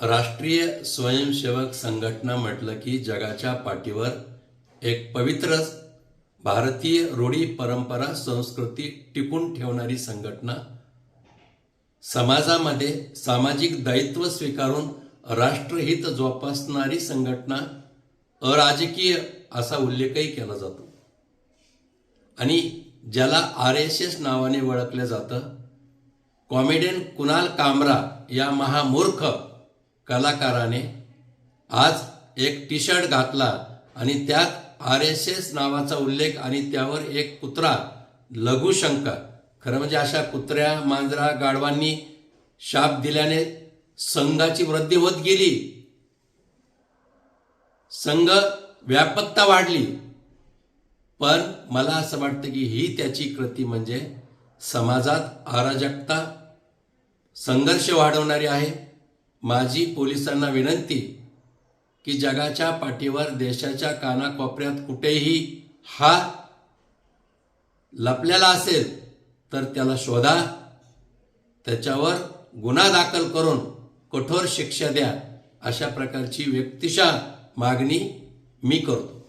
राष्ट्रीय स्वयंसेवक संघटना म्हटलं की जगाच्या पाठीवर एक पवित्र भारतीय रूढी परंपरा संस्कृती टिकून ठेवणारी संघटना समाजामध्ये सामाजिक दायित्व स्वीकारून राष्ट्रहित जोपासणारी संघटना अराजकीय असा उल्लेखही केला जातो. आणि ज्याला आर एस एस नावाने ओळखलं जातं कॉमेडियन कुणाल कामरा या महामूर्ख कलाकाराने आज एक टी शर्ट घातला आणि त्यात आर एस एस नावाचा उल्लेख आणि त्यावर एक कुत्रा लघुशंका खरं म्हणजे अशा कुत्र्या मांजरा गाढवांनी शाप दिल्याने संघाची वृद्धी होत गेली. संघ व्यापकता वाढली. पण मला असं वाटतं की ही त्याची कृती म्हणजे समाजात अराजकता संघर्ष वाढवणारी आहे. माझी पोलिसांना विनंती की जगाच्या पाठीवर देशाच्या कानाकोपऱ्यात कुठेही हा लपलेला असेल तर त्याला शोधा. त्याच्यावर गुन्हा दाखल करून कठोर शिक्षा द्या. अशा प्रकारची व्यक्तिशा मागणी मी करतो.